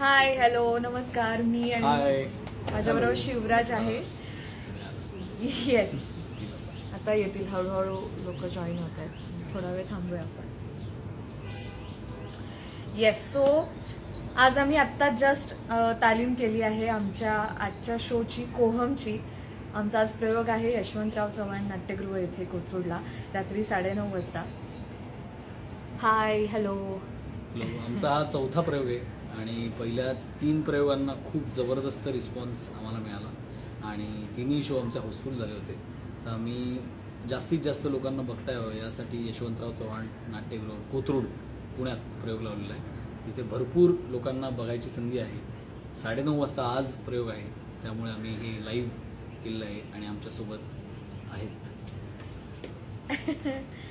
Hi hello नमस्कार. मी आणि माझ्याबरोबर शिवराज आहे. येस आता येतील हळूहळू लोक जॉईन होत आहेत. थोडा वेळ थांबूया आपण. येस सो आज आम्ही आत्ता जस्ट तालीम केली आहे आमच्या आजच्या शोची कोहमची. आमचा आज प्रयोग आहे यशवंतराव चव्हाण नाट्यगृह येथे कोथरूडला रात्री साडेनऊ वाजता. हाय हॅलो आमचा हा चौथा प्रयोग आहे. आणि पहिल्या तीन प्रयोगांना खूप जबरदस्त रिस्पॉन्स आम्हाला मिळाला. आणि तिन्ही शो आमचे हाऊसफुल झाले होते. तर आम्ही जास्तीत जास्त लोकांना बघता यावं यासाठी यशवंतराव चव्हाण नाट्यगृह कोथरूड पुण्यात प्रयोग लावलेला आहे. तिथे भरपूर लोकांना बघायची संधी आहे. साडेनऊ वाजता आज प्रयोग आहे. त्यामुळे आम्ही हे लाईव्ह केलेलं आहे आणि आमच्यासोबत आहेत.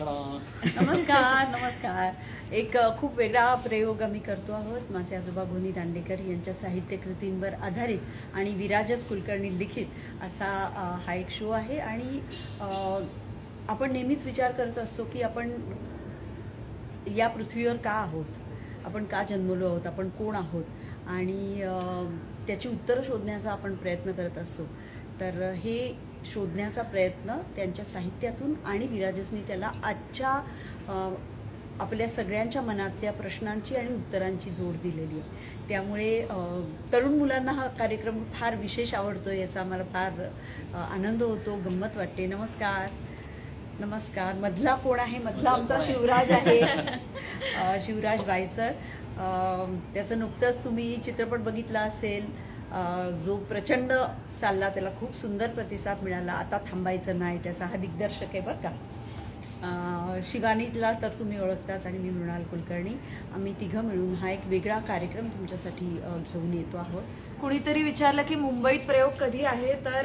नमस्कार. नमस्कार एक खूप वेगळा प्रयोग आम्ही करतो आहोत. माझे आजोबा गोनी दांडेकर यांच्या साहित्य कृतींवर आधारित आणि विराजस कुलकर्णी लिखित असा हा एक शो आहे. आणि आपण नेहमीच विचार करत असतो की आपण या पृथ्वीवर का आहोत? आपण का जन्मलो आहोत? आपण कोण आहोत? आणि त्याची उत्तरं शोधण्याचा आपण प्रयत्न करत असतो. तर हे शोधण्याचा प्रयत्न त्यांच्या साहित्यातून आणि विराजसनी त्याला आजच्या आपल्या सगळ्यांच्या मनातल्या प्रश्नांची आणि उत्तरांची जोड दिलेली आहे. त्यामुळे तरुण मुलांना हा कार्यक्रम फार विशेष आवडतो याचा आम्हाला फार आनंद होतो गंमत वाटते. नमस्कार. नमस्कार. मधला कोण आहे? मधला आमचा शिवराज आहे. शिवराज बायचळ त्याचं नुकतंच तुम्ही चित्रपट बघितला असेल. जो प्रचंड चालला त्याला खूप सुंदर प्रतिसाद मिळाला. आता थांबायचं नाही त्याचा हा दिग्दर्शक आहे बरं का. अ, तर तुम्ही ओळखताच आणि मी मृणाल कुलकर्णी. आम्ही तिघं मिळून हा एक वेगळा कार्यक्रम तुमच्यासाठी घेऊन येतो आहोत. कुणीतरी विचारलं की मुंबईत प्रयोग कधी आहे? तर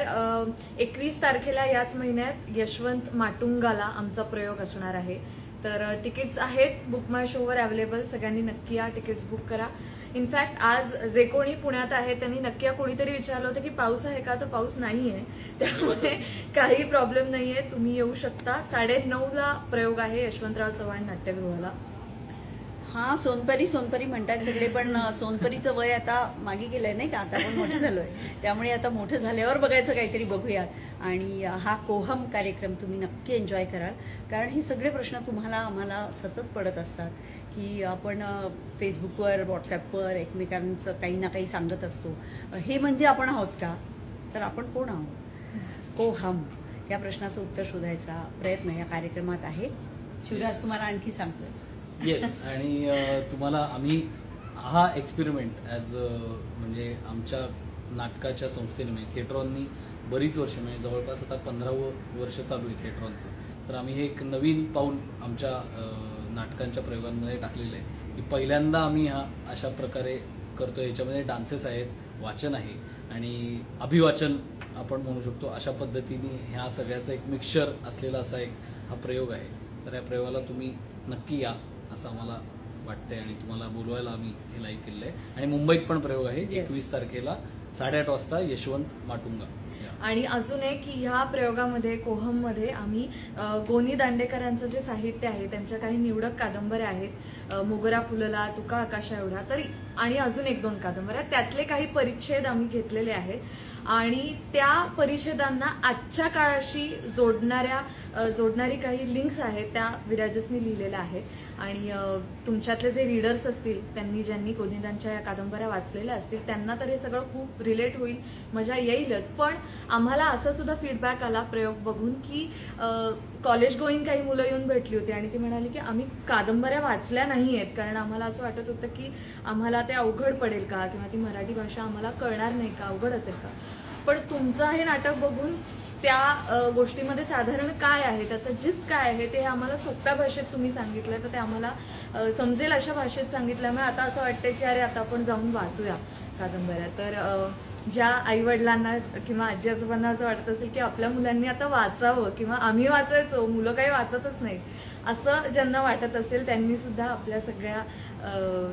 एकवीस तारखेला याच महिन्यात यशवंत माटुंगाला आमचा प्रयोग असणार आहे. तर तिकीट्स आहेत. बुक माय शोवर अवेलेबल सगळ्यांनी नक्की या तिकीट्स बुक करा. इनफॅक्ट आज जे कोणी पुण्यात आहे त्यांनी नक्की या कोणीतरी विचारलं होतं की पाऊस आहे का? तर पाऊस नाही आहे त्यामुळे काही प्रॉब्लेम नाही आहे तुम्ही येऊ शकता. साडे नऊला प्रयोग आहे यशवंतराव चव्हाण नाट्यगृहाला. हा सोनपरी सोनपरी म्हणतात सगळे पण सोनपरीचं वय आता मागे गेलंय नाही का? आता आपण मोठं झालोय. त्यामुळे आता मोठं झाल्यावर बघायचं काहीतरी बघूयात. आणि हा कोहम कार्यक्रम तुम्ही नक्की एन्जॉय कराल. कारण हे सगळे प्रश्न तुम्हाला आम्हाला सतत पडत असतात. की आपण फेसबुकवर व्हॉट्सॲपवर एकमेकांचं काही ना काही सांगत असतो. हे म्हणजे आपण आहोत का? तर आपण कोण आहोत? कोहम. या प्रश्नाचं उत्तर शोधायचा प्रयत्न या कार्यक्रमात आहे. शिवराज तुम्हाला आणखी सांगतोय. येस आणि तुम्हाला आम्ही हा एक्सपेरिमेंट ॲज म्हणजे आमच्या नाटकाच्या संस्थेने म्हणजे थिएटरॉननी बरीच वर्ष म्हणजे जवळपास आता पंधरावं वर्ष चालू आहे थिएटरॉनचं. तर आम्ही हे एक नवीन पाऊल आमच्या नाटकांच्या प्रयोगांमध्ये टाकलेलं आहे. की पहिल्यांदा आम्ही हा अशा प्रकारे करतो याच्यामध्ये डान्सेस आहेत वाचन आहे आणि अभिवाचन आपण म्हणू शकतो. अशा पद्धतीने ह्या सगळ्याचा एक मिक्सचर असलेला असा एक हा प्रयोग आहे. तर या प्रयोगाला तुम्ही नक्की या. असं आम्हाला वाटतंय आणि तुम्हाला बोलवायला आम्ही हे लाईव्ह केलेलं आहे आणि मुंबईत पण प्रयोग आहे. एकवीस तारखेला साडेआठ वाजता यशवंत माटुंगा. आणि अजून एक की ह्या प्रयोगामध्ये कोहममध्ये आम्ही गोनी दांडेकरांचं जे साहित्य आहे त्यांच्या काही निवडक कादंबऱ्या आहेत मोगरा फुलला तुका आकाशा एवढा तर आणि अजून एक दोन कादंबऱ्या त्यातले काही परिच्छेद आम्ही घेतलेले आहेत. आणि त्या परिच्छेदांना आजच्या काळाशी जोडणाऱ्या जोडणारी काही लिंक्स आहेत त्या विराजसनी लिहिलेल्या आहेत. आणि तुमच्यातले जे रीडर्स असतील त्यांनी ज्यांनी गोनीदांच्या या कादंबऱ्या वाचलेल्या असतील त्यांना तर हे सगळं खूप रिलेट होईल मजा येईलच. पण आम्हाला असा सुद्धा फीडबॅक आला प्रयोग बघून की कॉलेज गोईंग काही मुलं येऊन भेटली होती आणि ती म्हणाली की आम्ही कादंबऱ्या वाचल्या नाही आहेत कारण आम्हाला असं वाटत होतं की आम्हाला ते अवघड पडेल का? किंवा ती मराठी भाषा आम्हाला कळणार नाही का? अवघड असेल का? पण तुमचं हे नाटक बघून त्या गोष्टीमध्ये साधारण काय आहे? त्याचं जिस्ट काय आहे? ते आम्हाला सोप्या भाषेत तुम्ही सांगितलं तर ते आम्हाला समजेल अशा भाषेत सांगितल्यामुळे आता असं वाटतंय की अरे आता आपण जाऊन वाचूया. कादंबऱ्या. तर ज्या आईवडिलांना किंवा आजी आजोबांना असं वाटत असेल की आपल्या मुलांनी आता वाचावं किंवा आम्ही वाचायचो मुलं काही वाचतच नाहीत असं ज्यांना वाटत असेल त्यांनी सुद्धा आपल्या सगळ्या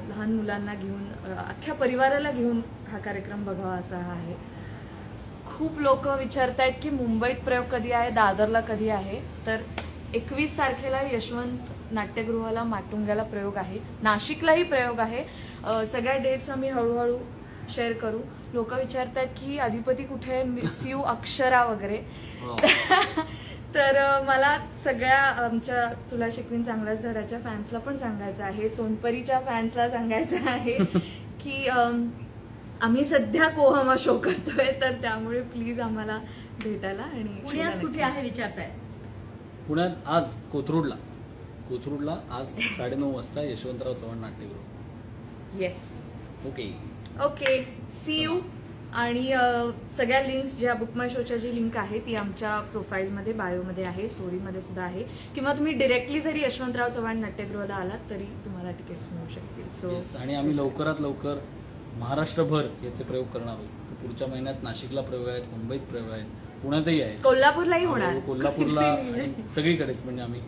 लहान मुलांना घेऊन अख्ख्या परिवाराला घेऊन हा कार्यक्रम बघावा असा आहे. खूप लोक विचारतायत की मुंबईत प्रयोग कधी आहे दादरला कधी आहे? तर एकवीस तारखेला यशवंत नाट्यगृहाला माटुंग्याला प्रयोग आहे. नाशिकलाही प्रयोग आहे. सगळ्या डेट्स आम्ही हळूहळू शेअर करू. लोक विचारतात की अधिपती कुठे आहे? मिस यू अक्षरा वगैरे. हो. तर मला सगळ्या आमच्या तुला शिकवीन चांगल्याच धड्याच्या फॅन्सला पण सांगायचं आहे. सोनपरीच्या फॅन्सला सांगायचं आहे की आम्ही सध्या कोहमा शो करतोय तर त्यामुळे प्लीज आम्हाला भेटायला आणि पुण्यात कुठे आहे विचारताय? पुण्यात आज कोथरूडला. कोथरूडला आज साडेनऊ वाजता यशवंतराव चव्हाण नाट्यगृह. Yes okay okay see you आणि अ, सगळ्या लिंक्स ज्या बुक माय शोच्या जी लिंक आहे ती आमच्या प्रोफाईलमध्ये बायोमध्ये आहे स्टोरीमध्ये सुद्धा आहे. किंवा तुम्ही डिरेक्टली जरी यशवंतराव चव्हाण नाट्यगृहाला आलात तरी तुम्हाला तिकीट्स मिळू शकतील. सो आणि आम्ही लवकरात लवकर महाराष्ट्रभर याचे प्रयोग करणार आहोत. तर पुढच्या महिन्यात नाशिकला प्रयोग आहेत मुंबईत प्रयोग आहेत पुण्यातही आहेत. कोल्हापूरलाही होणार. हळूहळू कोल्हापूरला आणि सगळीकडेच म्हणजे आम्ही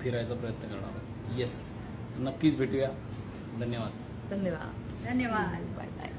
फिरायचा प्रयत्न करणार आहोत. येस नक्कीच भेटूया. धन्यवाद. धन्यवाद धन्यवाद बाय बाय